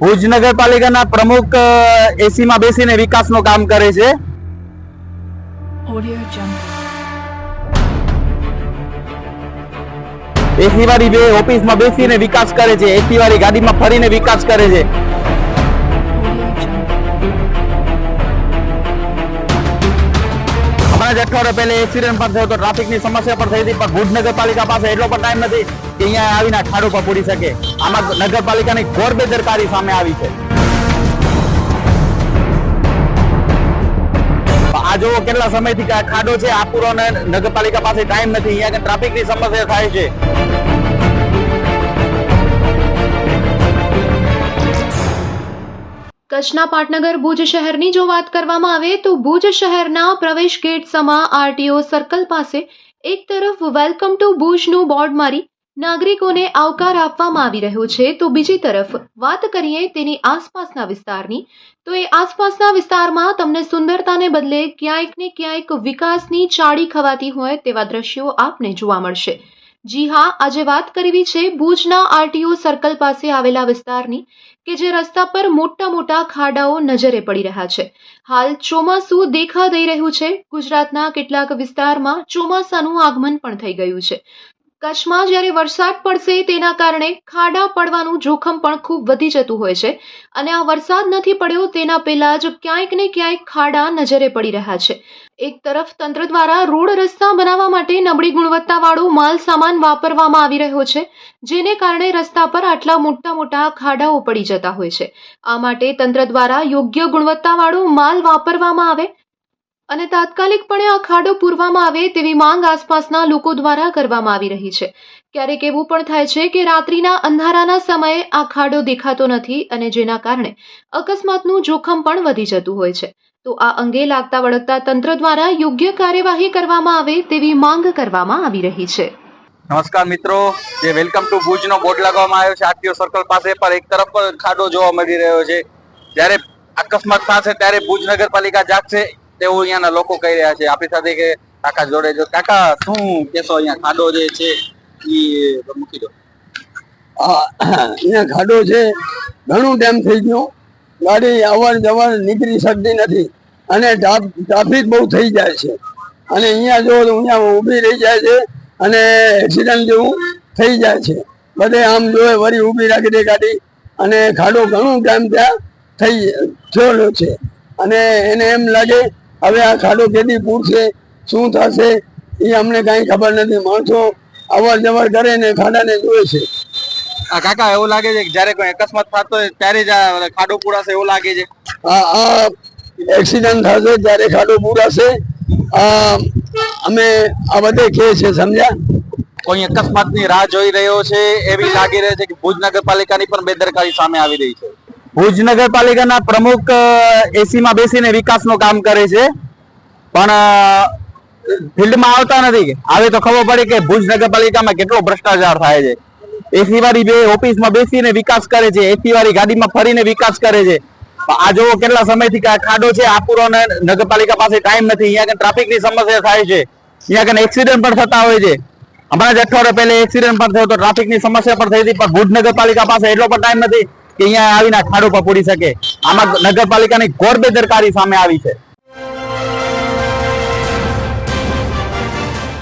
ભુજ નગરપાલિકાના પ્રમુખ એસી માં બેસીને વિકાસનું કામ કરે છે. એસી વાળી બે ઓફિસમાં બેસીને વિકાસ કરે છે. એસી વાળી ગાડીમાં ફરીને વિકાસ કરે છે. હમણાં જ અઠવાડિયા પહેલા એક્સિડન્ટ પણ થયો હતો ટ્રાફિકની સમસ્યા પણ થઈ હતી, પણ ભુજ નગરપાલિકા પાસે એટલો પણ ટાઈમ નથી કે અહીંયા આવીને ખાડો પર પૂરી શકે. આમાં નગરપાલિકાની ઘોર બેદરકારી સામે આવી છે. આ જુઓ કેટલા સમયથી ખાડો છે, આ પૂરો નગરપાલિકા પાસે ટાઈમ નથી. અહીંયા ટ્રાફિકની સમસ્યા થાય છે. કચ્છના પાટનગર ભુજ શહેરની જો વાત કરવામાં આવે તો ભુજ શહેરના પ્રવેશ ગેટ સમા આરટીઓ સર્કલ પાસે એક તરફ વેલકમ ટુ ભુજનું બોર્ડ મારી નાગરિકોને આવકાર આપવામાં આવી રહ્યો છે, તો બીજી તરફ વાત કરીએ તેની આસપાસના વિસ્તારની. તો એ આસપાસના વિસ્તારમાં તમને સુંદરતાને બદલે ક્યાંક ને ક્યાંક વિકાસની ચાડી ખવાતી હોય તેવા દ્રશ્યો આપને જોવા મળશે. જી હા, આજે વાત કરવી છે ભુજના આરટીઓ સર્કલ પાસે આવેલા વિસ્તારની કે જે રસ્તા પર મોટા મોટા ખાડાઓ નજરે પડી રહ્યા છે. હાલ ચોમાસું દેખા દઈ રહ્યું છે. ગુજરાતના કેટલાક વિસ્તારમાં ચોમાસાનું આગમન પણ થઈ ગયું છે. કચ્છમાં જ્યારે વરસાદ પડશે તેના કારણે ખાડા પડવાનું જોખમ પણ ખૂબ વધી જતું હોય છે અને આ વરસાદ નથી પડ્યો તેના પહેલા જ ક્યાંક ને ક્યાંક ખાડા નજરે પડી રહ્યા છે. એક તરફ તંત્ર દ્વારા રોડ રસ્તા બનાવવા માટે નબળી ગુણવત્તાવાળો માલ સામાન વાપરવામાં આવી રહ્યો છે, જેને કારણે રસ્તા પર આટલા મોટા મોટા ખાડાઓ પડી જતા હોય છે. આ માટે તંત્ર દ્વારા યોગ્ય ગુણવત્તાવાળો માલ વાપરવામાં આવે અને તાત્કાલિકપણે આ ખાડો પૂરવામાં આવે તેવી માંગ આસપાસના લોકો દ્વારા કરવામાં આવી રહી છે. ક્યારેક એવું પણ થાય છે કે રાત્રિના અંધારાના સમયે આ ખાડો દેખાતો નથી અને જેના કારણે અકસ્માતનું જોખમ પણ વધી જતું હોય છે. તો આ અંગે લાગતા વળગતા તંત્ર દ્વારા યોગ્ય કાર્યવાહી કરવામાં આવે તેવી માંગ કરવામાં આવી રહી છે. નમસ્કાર મિત્રો, જે વેલકમ ટુ ભુજ નો બોર્ડ લગાવવામાં આવ્યો છે. આરટીઓ સર્કલ પાસે પર એક તરફ ખાડો જોવા મળી રહ્યો છે. જ્યારે અકસ્માત થશે ત્યારે ભુજ નગરપાલિકા જાગશે. તેવું અહીંયાના લોકો કહી રહ્યા છે, આપણી સાથે કે કાકા જોડે જો, કાકા, શું કેશો અહીંયા? ખાડો જે છે એ મૂકી દો. અહીંયા ખાડો છે, ઘણું ટાઈમ થઈ ગયો. ગાડી અવર જવર નીકળી શકતી નથી અને ટ્રાફિક બહુ થઈ જાય છે. અને અહીંયા જો અહીંયા ઊભી રહી જાય છે અને એક્સિડન્ટ જેવું થઈ જાય છે. બધે આમ જોવે વળી ઊભી રાખી દે ગાડી અને ખાડો ઘણું ટાઈમ ત્યાં થઈ થયેલો છે. અને એને એમ લાગે હવે આ ખાડો કેટલી પૂરશે શું થશે? એ અમને કાંઈ ખબર નથી. માણસો અવર જવર કરે ને ખાડાને જોવે છે. આ કાકા એવું લાગે છે કે જ્યારે કોઈ અકસ્માત થતો હોય ત્યારે જ ખાડો પૂરાશે એવું લાગે છે? આ આ એક્સિડન્ટ થશે ત્યારે ખાડો પૂરાશે. અમે આ બધે કહે છે સમજ્યા? કોઈ અકસ્માતની રાહ જોઈ રહ્યો છે એવી લાગી રહી છે કે ભુજ નગરપાલિકાની પણ બેદરકારી સામે આવી રહી છે? ભુજ નગરપાલિકાના પ્રમુખ એસીમાં બેસીને વિકાસનું કામ કરે છે. પણ ફિલ્ડમાં આવતા નથી આવે તો ખબર પડે કે ભુજ નગરપાલિકામાં કેટલો ભ્રષ્ટાચાર થાય છે. એસી વાળી બે ઓફિસમાં બેસીને વિકાસ કરે છે. એસી વાળી ગાડીમાં ફરીને વિકાસ કરે છે. આ જોવો કેટલા સમયથી કે ખાડો છે. આ પૂરો નગરપાલિકા પાસે ટાઈમ નથી. અહીંયા ટ્રાફિકની સમસ્યા થાય છે. અહીંયા કને એક્સિડન્ટ પણ થતા હોય છે. હમણાં જ અઠવાડિયા પહેલા એક્સિડન્ટ પણ થયો હતો ટ્રાફિકની સમસ્યા પણ થઈ હતી. પણ ભુજ નગરપાલિકા પાસે એટલો પણ ટાઈમ નથી. કે અહીંયા આવીને ખાડો પર શકે. આમાં નગરપાલિકાની ઘોર બેદરકારી સામે આવી છે.